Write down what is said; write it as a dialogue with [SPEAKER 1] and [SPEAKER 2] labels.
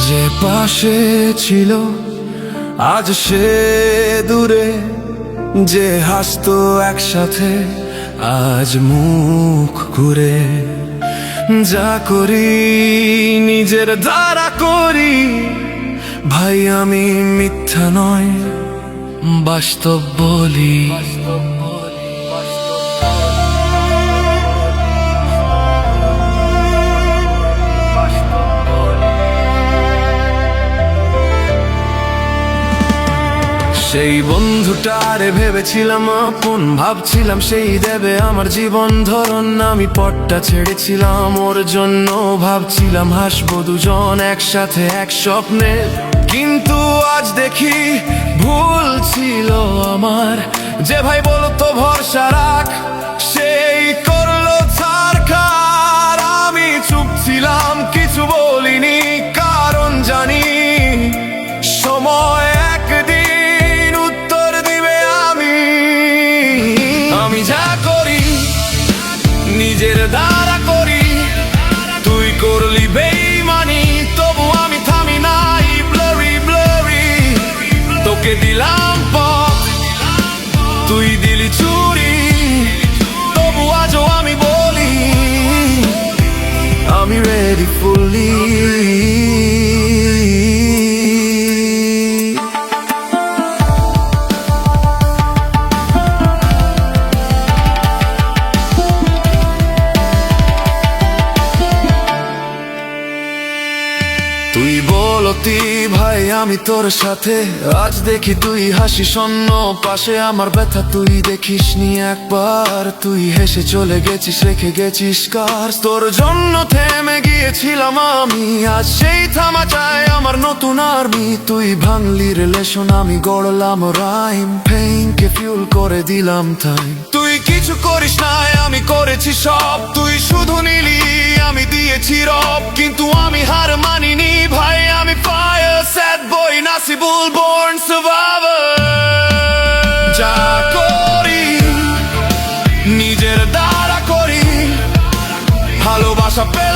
[SPEAKER 1] যে পাশে ছিল, আজ সে দূরে। যে হাসতো একসাথে, আজ মুখ ঘুরে। যা করি, নিজের দ্বারা করি। ভাই, আমি মিথ্যা নয়, বাস্তব বলি। সেই বন্ধুটারে ভেবেছিলাম আপন, ভাবছিলাম সেই দেবে আমার জীবন। ধরন আমি পটটা ছেড়েছিলাম, ওর জন্য ভাবছিলাম হাসবো দুজন একসাথে এক স্বপ্নে। কিন্তু আজ দেখি ভুল ছিল আমার। যে ভাই বলতো, ভরসা নিজের দ্বারা করি। তুই করলি বেইমানি তবু আমি থামি নাই ব্লরি ব্লরি তোকে দিলাম বলতি ভাই, আমি তোর সাথে? আজ দেখি তুই হাসি শূন্য, পাশে আমার ব্যথা তুই দেখিস নি একবার। তুই হেসে চলে গেছিস, রেখে গেছিস কার? তোর জন্য থেমে গিয়েছিলাম আমি, আজ সেই থামা চাই আমার নতুন আর্মি তুই ভাঙলি রিলেশন আমি গড়লাম রাইম ফেইনকে ফিউল করে দিলাম তাই তুই কিছু করিস নাই আমি করেছি সব। তুই শুধু নিলি, আমি দিয়েছি রব। কিন্তু আমি হার মানিনি sapere